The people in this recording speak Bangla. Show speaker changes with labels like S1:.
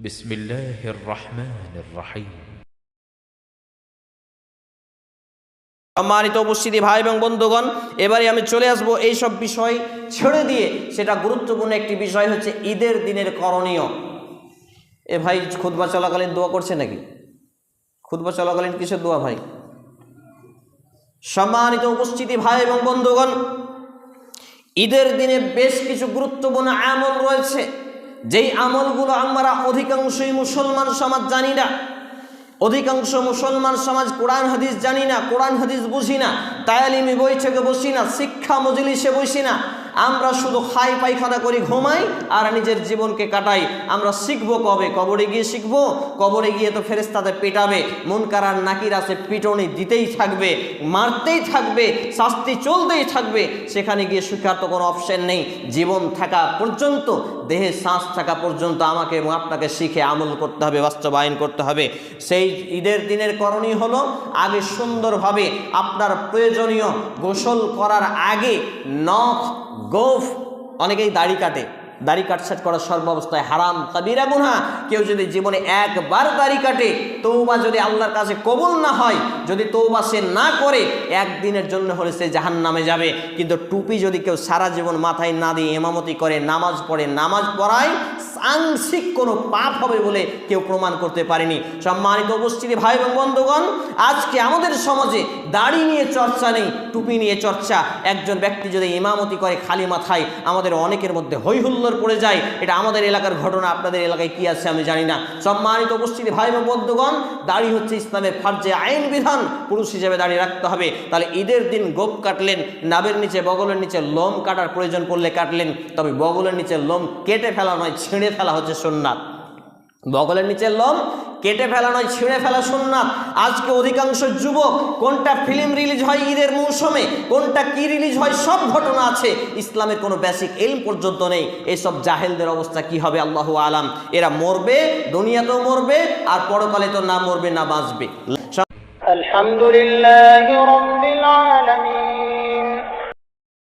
S1: بسم الله الرحمن الرحيم
S2: সম্মানিত উপস্থিতি ভাই এবং বন্ধুগণ এবারে আমি চলে আসব এই সব বিষয় ছেড়ে দিয়ে সেটা গুরুত্বপূর্ণ একটি বিষয় হচ্ছে ঈদের দিনের করণীয় এ ভাই খুদবা চলাকালীন দোয়া করছে নাকি খুদবা চলাকালীন কিসের দোয়া ভাই সম্মানিত উপস্থিতি ভাই এবং বন্ধুগণ ঈদের দিনে বেশ কিছু গুরুত্বপূর্ণ আমল রয়েছে যেই আমলগুলো আমরা অধিকাংশই মুসলমান সমাজ জানি না, অধিকাংশ মুসলমান সমাজ কোরআন, হাদিস জানি না, কোরআন, হাদিস বুঝি না তায়ালিমি বই থেকে বসি না, শিক্ষা মজলিসে বসি না আমরা শুধু খাই, পায়খানা করি, ঘুমাই আর নিজের জীবনকে কাটাই। আমরা শিখব কবে? কবরে গিয়ে শিখব? কবরে গিয়ে তো ফেরেস্তাদের পেটাবে। মন কারার নাকির আছে, পিটনি দিতেই থাকবে, মারতেই থাকবে, শাস্তি চলতেই থাকবে। সেখানে গিয়ে শিখার তো কোনো অপশন নেই। জীবন থাকা পর্যন্ত দেহে শ্বাস থাকা পর্যন্ত আমাকে এবং আপনাকে শিখে আমল করতে হবে, বাস্তবায়ন করতে হবে। সেই ঈদের দিনের করণীয় হলো, আগে সুন্দরভাবে আপনার প্রয়োজনীয় গোসল করার আগে নখ গোফ, অনেকেই দাড়ি কাটে। দাড়ি কাটছাট করা সর্বাবস্থায় হারাম, কাবিরা গুনহা। কেউ যদি জীবনে একবার দাড়ি কাটে তৌবা যদি আল্লাহর কাছে কবুল না হয়, যদি তৌবা সে না করে, একদিনের জন্য হলে সে জাহান নামে যাবে। কিন্তু টুপি যদি কেউ সারা জীবন মাথায় না দিয়ে এমামতি করে, নামাজ পড়ে, নামাজ পড়ায় আংশিক কোনো পাপ হবে বলে কেউ প্রমাণ করতে পারেনি। সম্মানিত উপস্থিতি, ভাই এবং বন্ধুগণ, আজকে আমাদের সমাজে দাড়ি নিয়ে চর্চা নেই, টুপি নিয়ে চর্চা। একজন ব্যক্তি যদি ইমামতি করে খালি মাথায়, আমাদের অনেকের মধ্যে হৈহুল্লোর পড়ে যায়। এটা আমাদের এলাকার ঘটনা, আপনাদের এলাকায় কি আছে আমি জানি না। সম্মানিত উপস্থিতি ভাই এবং বন্ধুগণ, দাড়ি হচ্ছে ইসলামের ফার্জে আইন বিধান। পুরুষ হিসেবে দাঁড়িয়ে রাখতে হবে। তাহলে ঈদের দিন গোপ কাটলেন, নাবের নিচে বগলের নিচে লোম কাটার প্রয়োজন পড়লে কাটলেন। তবে বগলের নিচে লোম কেটে ফেলা নয়, ছিঁড়ে ফেলা হচ্ছে সুন্নাত। বগলের নিচে লোম কেটে ফেলা নয়, ছিঁড়ে ফেলা সোননাথ আজকে অধিকাংশ যুবক কোনটা ফিল্ম রিলিজ হয় ঈদের মৌসুমে, কোনটা কি রিলিজ হয়, সব ঘটনা আছে। ইসলামের কোনো বেসিক এল পর্যন্ত নেই। এইসব জাহেলদের অবস্থা কি হবে, আল্লাহ আলাম। এরা মরবে, দুনিয়াতেও মরবে, আর পরকালে তো না মরবে, না বাঁচবে।
S3: আলহামদুলিল্লাহ